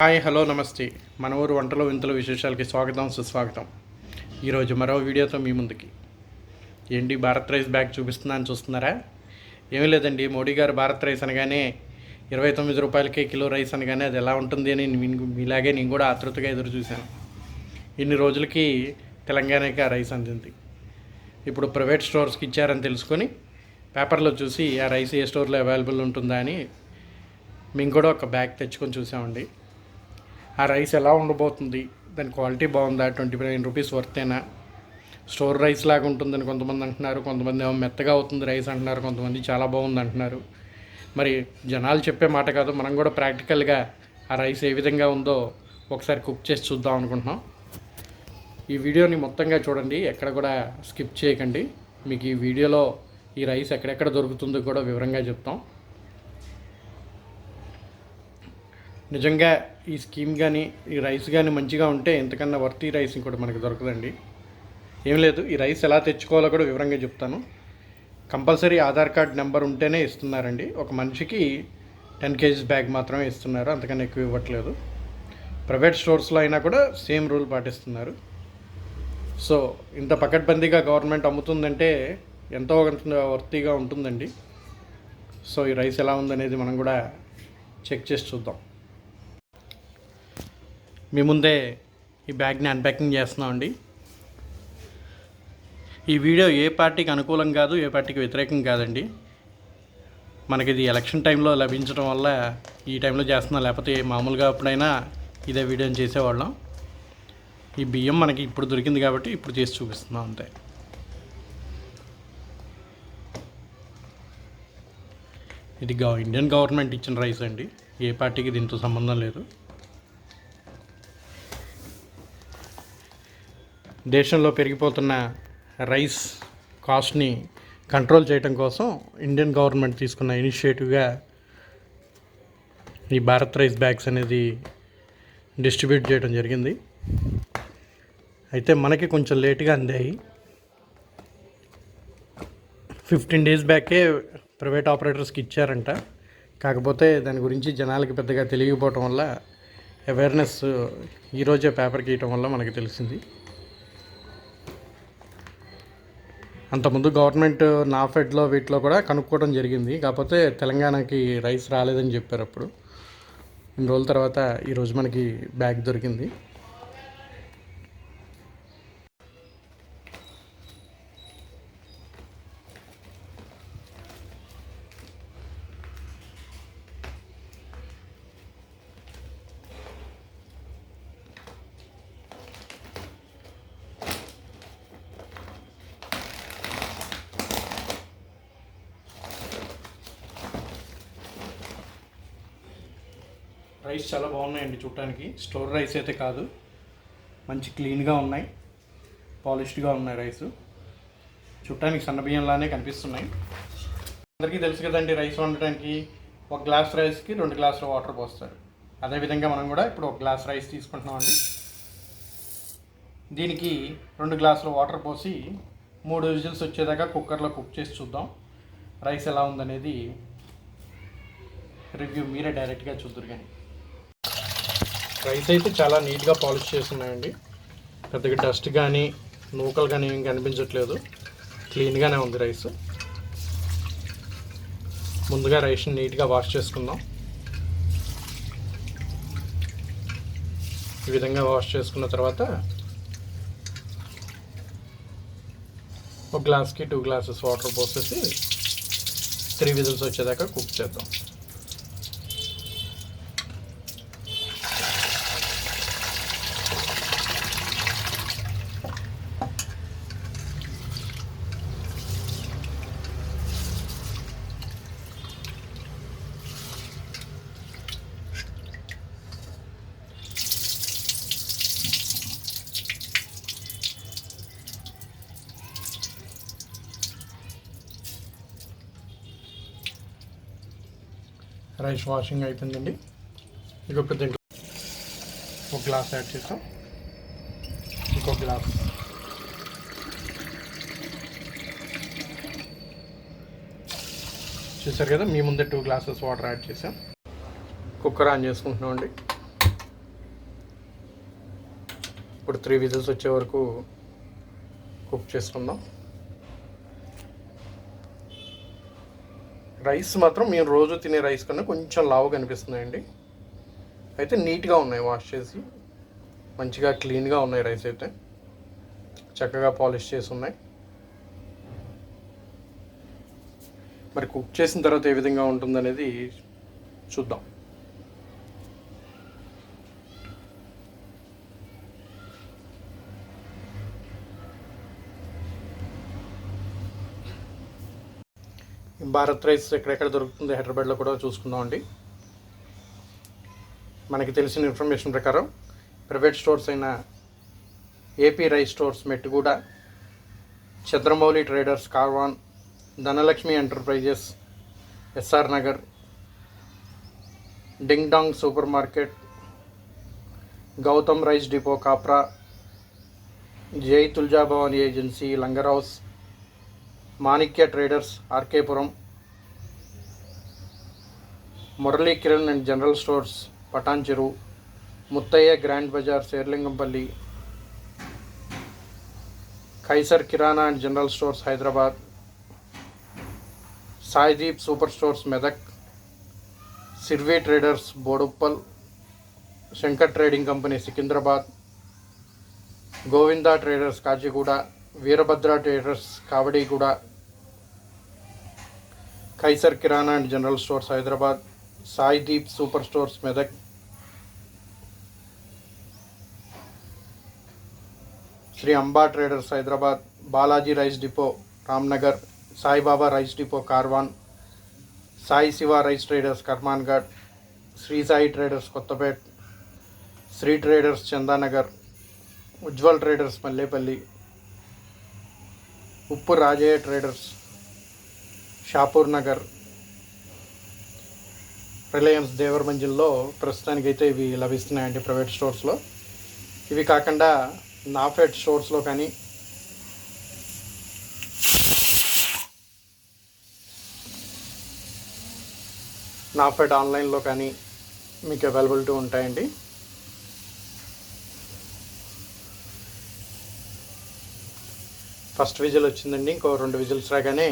Hi hello నమస్తే. మన ఊరు వంటలో వింతల విశేషాలకి స్వాగతం సుస్వాగతం. ఈరోజు మరో వీడియోతో మీ ముందుకి. ఏంటి భారత్ రైస్ బ్యాగ్ చూపిస్తున్నాను చూస్తున్నారా? ఏమీ లేదండి మోడీ గారు భారత్ రైస్ అనగానే ఇరవై తొమ్మిది రూపాయలకే కిలో రైస్ అనగానే అది ఎలా ఉంటుంది అని మీలాగే నేను కూడా ఆతృతగా ఎదురు చూశాను. ఇన్ని రోజులకి తెలంగాణకి ఆ రైస్ అందింది. ఇప్పుడు ప్రైవేట్ స్టోర్స్కి ఇచ్చారని తెలుసుకొని పేపర్లో చూసి ఆ రైస్ ఏ స్టోర్లో అవైలబుల్ ఉంటుందా అని మేము కూడా ఒక బ్యాగ్ తెచ్చుకొని చూసామండి ఆ రైస్ ఎలా ఉండబోతుంది? దాని క్వాలిటీ బాగుందా? ట్వంటీ నైన్ రూపీస్ వర్తేనా? స్టోర్ రైస్ లాగా ఉంటుందని కొంతమంది అంటున్నారు. కొంతమంది ఏమో మెత్తగా అవుతుంది రైస్ అంటున్నారు. కొంతమంది చాలా బాగుంది అంటున్నారు. మరి జనాలు చెప్పే మాట కాదు మనం కూడా ప్రాక్టికల్గా ఆ రైస్ ఏ విధంగా ఉందో ఒకసారి కుక్ చేసి చూద్దాం అనుకుంటున్నాం. ఈ వీడియోని మొత్తంగా చూడండి. ఎక్కడ కూడా స్కిప్ చేయకండి. మీకు ఈ వీడియోలో ఈ రైస్ ఎక్కడెక్కడ దొరుకుతుందో కూడా వివరంగా చెప్తాం. నిజంగా ఈ స్కీమ్ కానీ ఈ రైస్ కానీ మంచిగా ఉంటే ఎంతకన్నా వర్తీ రైస్ ఇంకోటి మనకు దొరకదండి. ఏం లేదు ఈ రైస్ ఎలా తెచ్చుకోవాలో కూడా వివరంగా చెప్తాను. కంపల్సరీ ఆధార్ కార్డ్ నెంబర్ ఉంటేనే ఇస్తున్నారండి. ఒక మనిషికి టెన్ కేజీస్ బ్యాగ్ మాత్రమే ఇస్తున్నారు అంతకన్నా ఎక్కువ ఇవ్వట్లేదు. ప్రైవేట్ స్టోర్స్లో అయినా కూడా సేమ్ రూల్ పాటిస్తున్నారు. సో ఇంత పకడ్బందీగా గవర్నమెంట్ అమ్ముతుందంటే ఎంతో కొంత వర్తీగా ఉంటుందండి. సో ఈ రైస్ ఎలా ఉందనేది మనం కూడా చెక్ చేసి చూద్దాం. మీ ముందే ఈ బ్యాగ్ని అన్ప్యాకింగ్ చేస్తున్నామండి. ఈ వీడియో ఏ పార్టీకి అనుకూలం కాదు ఏ పార్టీకి వ్యతిరేకం కాదండి. మనకి ఇది ఎలక్షన్ టైంలో లభించడం వల్ల ఈ టైంలో చేస్తున్నాం లేకపోతే మామూలుగా ఎప్పుడైనా ఇదే వీడియోని చేసేవాళ్ళం. ఈ బియ్యం మనకి ఇప్పుడు దొరికింది కాబట్టి ఇప్పుడు చేసి చూపిస్తున్నాం అంతే. ఇది గవ ఇండియన్ గవర్నమెంట్ ఇచ్చిన రైస్ అండి. ఏ పార్టీకి దీంతో సంబంధం లేదు. దేశంలో పెరిగిపోతున్న రైస్ కాస్ట్ని కంట్రోల్ చేయడం కోసం ఇండియన్ గవర్నమెంట్ తీసుకున్న ఇనిషియేటివ్గా ఈ భారత్ రైస్ బ్యాగ్స్ అనేది డిస్ట్రిబ్యూట్ చేయడం జరిగింది. అయితే మనకి కొంచెం లేట్గా అందాయి. ఫిఫ్టీన్ డేస్ బ్యాకే ప్రైవేట్ ఆపరేటర్స్కి ఇచ్చారంట. కాకపోతే దాని గురించి జనాలకి పెద్దగా తెలియకపోవటం వల్ల అవేర్నెస్ ఈరోజే పేపర్కి ఇవ్వటం వల్ల మనకి తెలిసింది. అంతకుముందు గవర్నమెంట్ నాఫెడ్లో వీటిలో కూడా కనుక్కోవడం జరిగింది. కాకపోతే తెలంగాణకి రైస్ రాలేదని చెప్పారు అప్పుడు. ఇన్ని రోజుల తర్వాత ఈరోజు మనకి బ్యాగ్ దొరికింది. రైస్ చాలా బాగున్నాయండి చూడటానికి. స్టోర్ రైస్ అయితే కాదు. మంచి క్లీన్గా ఉన్నాయి. పాలిష్డ్గా ఉన్నాయి రైస్. చూడటానికి సన్నబియ్యంలానే కనిపిస్తున్నాయి. అందరికీ తెలుసు కదండి రైస్ వండటానికి ఒక గ్లాస్ రైస్కి రెండు గ్లాసుల వాటర్ పోస్తారు. అదేవిధంగా మనం కూడా ఇప్పుడు ఒక గ్లాస్ రైస్ తీసుకుంటున్నామండి. దీనికి రెండు గ్లాసుల వాటర్ పోసి మూడు విజిల్స్ వచ్చేదాకా కుక్కర్లో కుక్ చేసి చూద్దాం. రైస్ ఎలా ఉందనేది రివ్యూ మీరే డైరెక్ట్గా చూద్దరు కానీ. రైస్ అయితే చాలా నీట్గా పాలిష్ చేస్తున్నాయండి. పెద్దగా డస్ట్ కానీ నూకలు కానీ ఏం కనిపించట్లేదు. క్లీన్గానే ఉంది రైస్. ముందుగా రైస్ని నీట్గా వాష్ చేసుకుందాం. ఈ విధంగా వాష్ చేసుకున్న తర్వాత ఒక గ్లాస్కి టూ గ్లాసెస్ వాటర్ పోసేసి త్రీ విజిల్స్ వచ్చేదాకా కుక్ చేద్దాం. రైస్ వాషింగ్ అవుతుందండి ఇంకొక పెద్ద ఒక గ్లాస్ యాడ్ చేస్తాం. ఇంకొక గ్లాస్. చూసారు కదా మీ ముందే టూ గ్లాసెస్ వాటర్ యాడ్ చేసాం కుక్కర్ ఆన్ చేసుకుంటున్నాం అండి. ఇప్పుడు త్రీ విజిల్స్ వచ్చే వరకు కుక్ చేసుకుందాం. రైస్ మాత్రం మేము రోజు తినే రైస్ కన్నా కొంచెం లావుగా కనిపిస్తున్నాయండి అయితే నీట్గా ఉన్నాయి వాష్ చేసి. మంచిగా క్లీన్గా ఉన్నాయి రైస్ అయితే. చక్కగా పాలిష్ చేసి ఉన్నాయి. మరి కుక్ చేసిన తర్వాత ఏ విధంగా ఉంటుందనేది చూద్దాం. భారత్ రైస్ ఎక్కడెక్కడ దొరుకుతుంది హైదరాబాద్లో కూడా చూసుకుందాం అండి. మనకి తెలిసిన ఇన్ఫర్మేషన్ ప్రకారం ప్రైవేట్ స్టోర్స్ అయిన AP rice stores Mettuguda Chandramouli traders Karwan Dhanalakshmi enterprises SR Nagar ding dong super market Gautam rice depot Kapra Jai Tuljabhavani agency Langar house Manikya traders RK Puram Murali Kiran and general stores Patancheru Muthaiah grand Bazar Serilingampally Kaiser Kirana and general stores Hyderabad Saideep super stores Medak Sirvi traders Boduppal Shankar trading company Secunderabad Govinda traders Kachiguda Veerabhadra traders Kavadiguda Kaiser Kirana and general stores Hyderabad Saideep super stores Medak. Sri Amba traders Hyderabad Balaji rice depot Ramnagar Saibaba rice depot Karwan Sai Shiva rice traders Karmanghat Sri Sai traders Kothapet Sri traders Chandanagar Ujwal traders Mallepally Uppu Rajaiah traders Shapur Nagar Reliance దేవర్ మంజిల్లో ప్రస్తుతానికైతే ఇవి లభిస్తున్నాయండి private స్టోర్స్లో. ఇవి కాకుండా నాఫెడ్ స్టోర్స్లో కానీ నాఫెడ్ ఆన్లైన్లో కానీ మీకు availability ఉంటాయండి. ఫస్ట్ విజిల్ వచ్చిందండి ఇంకో రెండు విజిల్స్ రాగానే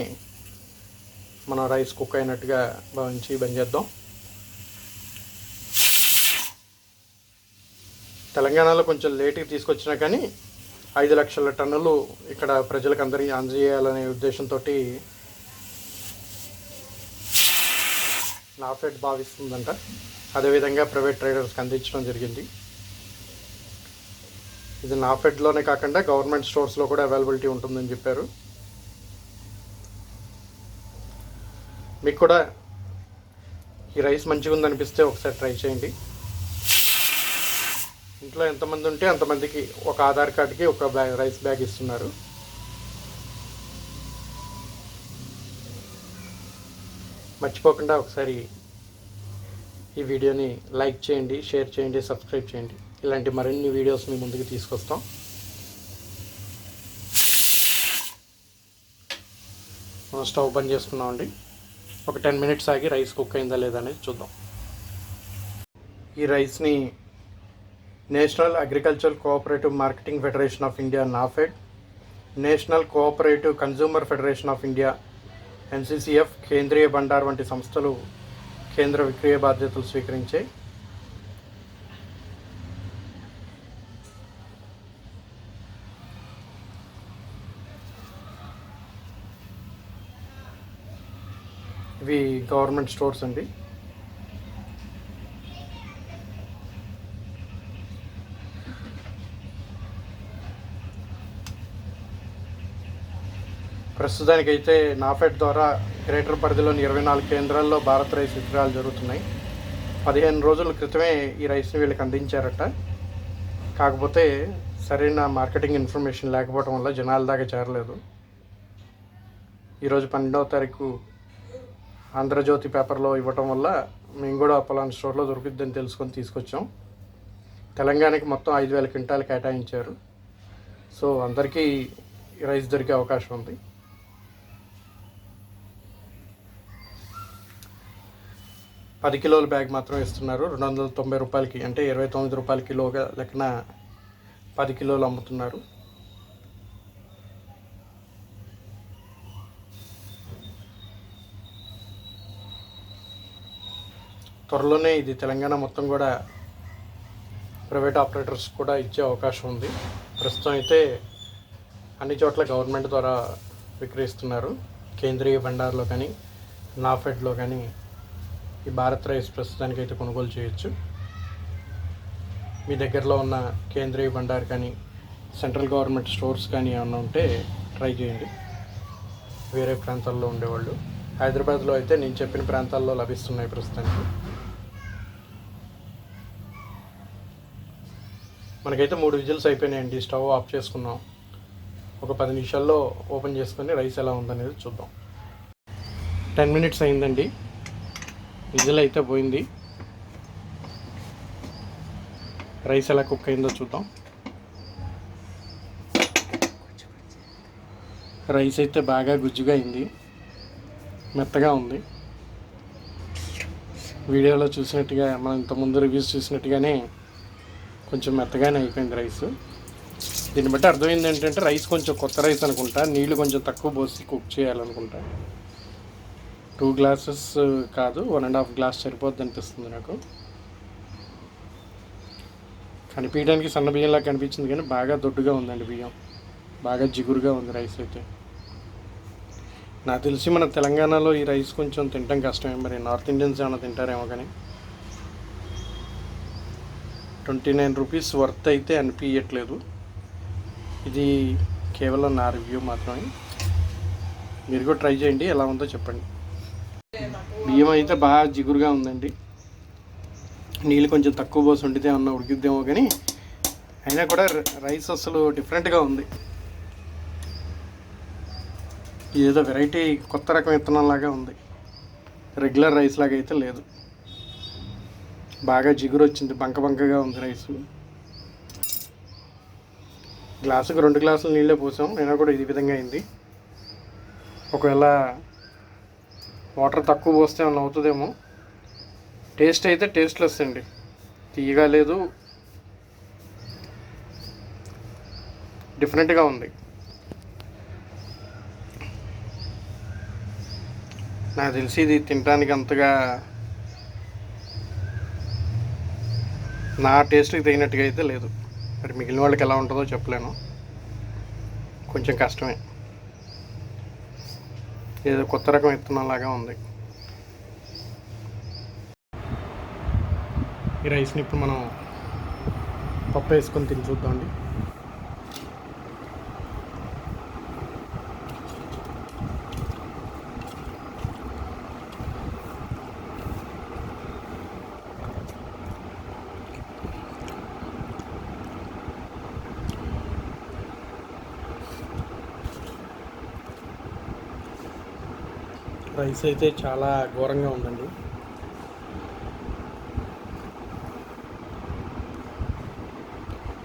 మనం రైస్ కుక్ అయినట్టుగా భావించి బంద్ చేద్దాం. తెలంగాణలో కొంచెం లేట్గా తీసుకొచ్చినా కానీ ఐదు లక్షల టన్నులు ఇక్కడ ప్రజలకు అందరికీ అందజేయాలనే ఉద్దేశంతో నాఫెడ్ భావిస్తుందంట. అదేవిధంగా ప్రైవేట్ ట్రేడర్స్కి అందించడం జరిగింది. ఇది నాఫెడ్లోనే కాకుండా గవర్నమెంట్ స్టోర్స్లో కూడా అవైలబిలిటీ ఉంటుందని చెప్పారు. మీకు కూడా ఈ రైస్ మంచిగా ఉందనిపిస్తే ఒకసారి ట్రై చేయండి. ఇంట్లో ఎంతమంది ఉంటే అంతమందికి ఒక ఆధార్ కార్డుకి ఒక బ్యాగ్ రైస్ బ్యాగ్ ఇస్తున్నారు. మర్చిపోకుండా ఒకసారి ఈ వీడియోని లైక్ చేయండి షేర్ చేయండి సబ్స్క్రైబ్ చేయండి. ఇలాంటి మరిన్ని వీడియోస్ మీ ముందుకు తీసుకొస్తాం. మనం స్టవ్ బంద్ చేసుకున్నామండి ఒక టెన్ మినిట్స్ ఆగి రైస్ కుక్ అయిందా లేదా అనేది చూద్దాం. ఈ రైస్ని national agriculture cooperative marketing federation of India NAFED national cooperative consumer federation of India NCCF Kendriya Bhandar వంటి సంస్థలు కేంద్ర విక్రయ బాధ్యతలు స్వీకరించాయి. ఇవి గవర్నమెంట్ స్టోర్స్ అండి. ప్రస్తుతానికైతే నాఫెడ్ ద్వారా గ్రేటర్ పరిధిలోని ఇరవై నాలుగు కేంద్రాల్లో భారత్ రైస్ విక్రయాలు జరుగుతున్నాయి. పదిహేను రోజుల క్రితమే ఈ రైస్ని వీళ్ళకి అందించారట. కాకపోతే సరైన మార్కెటింగ్ ఇన్ఫర్మేషన్ లేకపోవడం వల్ల జనాల దాకా చేరలేదు. ఈరోజు పన్నెండవ తారీఖు ఆంధ్రజ్యోతి పేపర్లో ఇవ్వటం వల్ల మేము కూడా పలానా స్టోర్లో దొరుకుద్దని తెలుసుకొని తీసుకొచ్చాం. తెలంగాణకి మొత్తం ఐదు వేల క్వింటాలు కేటాయించారు. సో అందరికీ రైస్ దొరికే అవకాశం ఉంది. పది కిలోల బ్యాగ్ మాత్రం ఇస్తున్నారు. రెండు వందల తొంభై రూపాయలకి అంటే ఇరవై తొమ్మిది రూపాయల కిలోగా లెక్కన పది కిలోలు అమ్ముతున్నారు. త్వరలోనే ఇది తెలంగాణ మొత్తం కూడా ప్రైవేట్ ఆపరేటర్స్ కూడా ఇచ్చే అవకాశం ఉంది. ప్రస్తుతం అయితే అన్ని చోట్ల గవర్నమెంట్ ద్వారా విక్రయిస్తున్నారు. కేంద్రీయ భండార్లో కానీ నాఫెడ్లో కానీ ఈ భారత్ రైస్ ప్రస్తుతానికి అయితే కొనుగోలు చేయొచ్చు. మీ దగ్గరలో ఉన్న కేంద్రీయ భండార్ కానీ సెంట్రల్ గవర్నమెంట్ స్టోర్స్ కానీ ఏమన్నా ఉంటే ట్రై చేయండి. వేరే ప్రాంతాల్లో ఉండేవాళ్ళు. హైదరాబాద్లో అయితే నేను చెప్పిన ప్రాంతాల్లో లభిస్తున్నాయి ప్రస్తుతానికి. మనకైతే మూడు విజిల్స్ అయిపోయినాయండి. స్టవ్ ఆఫ్ చేసుకున్నాం. ఒక పది నిమిషాల్లో ఓపెన్ చేసుకొని రైస్ ఎలా ఉందనేది చూద్దాం. టెన్ మినిట్స్ అయిందండి. విజిల్ అయితే పోయింది. రైస్ ఎలా కుక్ అయిందో చూద్దాం. రైస్ అయితే బాగా గుజ్జుగా అయింది. మెత్తగా ఉంది. వీడియోలో చూసినట్టుగా మనం ఇంతకుముందు రివ్యూస్ చూసినట్టుగానే కొంచెం మెత్తగానే అయిపోయింది రైస్. దీన్ని బట్టి అర్థమైంది ఏంటంటే రైస్ కొంచెం కొత్త రైస్ అనుకుంటా. నీళ్ళు కొంచెం తక్కువ పోసి కుక్ చేయాలనుకుంటా. టూ గ్లాసెస్ కాదు వన్ అండ్ హాఫ్ గ్లాస్ సరిపోద్ది అనిపిస్తుంది నాకు. కనిపించడానికి సన్న బియ్యంలా కనిపించింది కానీ బాగా దొడ్డుగా ఉందండి బియ్యం. బాగా జిగురుగా ఉంది రైస్ అయితే. నాకు తెలిసి మన తెలంగాణలో ఈ రైస్ కొంచెం తినడం కష్టమే. మరి నార్త్ ఇండియన్స్ ఏమైనా తింటారేమో కానీ ట్వంటీ నైన్ రూపీస్ వర్త్ అయితే అనిపించట్లేదు ఇది కేవలం నా రివ్యూ మాత్రమే. మీరు కూడా ట్రై చేయండి ఎలా ఉందో చెప్పండి. బియ్యం అయితే బాగా జిగురుగా ఉందండి. నీళ్ళు కొంచెం తక్కువ పోసి వండితే అన్న ఉడికిద్దేమో కానీ అయినా కూడా రైస్ అసలు డిఫరెంట్గా ఉంది. ఏదో వెరైటీ కొత్త రకం విత్తనం లాగా ఉంది. రెగ్యులర్ రైస్ లాగా అయితే లేదు. బాగా జిగురు వచ్చింది బంక బంకగా ఉంది రైస్. గ్లాసుకు రెండు గ్లాసులు నీళ్ళే పోసాం అయినా కూడా ఇది విధంగా అయింది. ఒకవేళ వాటర్ తక్కువ పోస్తే ఏమైనా అవుతుందేమో. టేస్ట్ అయితే టేస్ట్లెస్ అండి. తీయగా లేదు. డిఫరెంట్గా ఉంది. నాకు తెలిసి ఇది తినడానికి అంతగా నా టేస్ట్కి తగినట్టుగా అయితే లేదు. మరి మిగిలిన వాళ్ళకి ఎలా ఉంటుందో చెప్పలేను. కొంచెం కష్టమే. ఏదో కొత్త రకం విత్తనంలాగా ఉంది. ఈ రైస్ని ఇప్పుడు మనం పప్పు వేసుకొని తిని చూద్దామండి. రైస్ అయితే చాలా ఘోరంగా ఉందండి.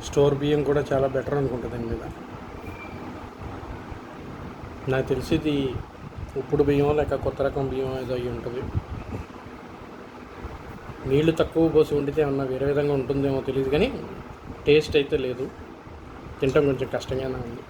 స్టోర్ బియ్యం కూడా చాలా బెటర్ అనుకుంటుందండి మీద. నాకు తెలిసి ఇది ఉప్పుడు బియ్యం లేక కొత్త రకం బియ్యం ఏదో అయి ఉంటుంది. నీళ్ళు తక్కువ పోసి వండితే ఏమన్నా వేరే విధంగా ఉంటుందేమో తెలియదు కానీ టేస్ట్ అయితే లేదు. తింటాం కొంచెం కష్టంగానే ఉంది.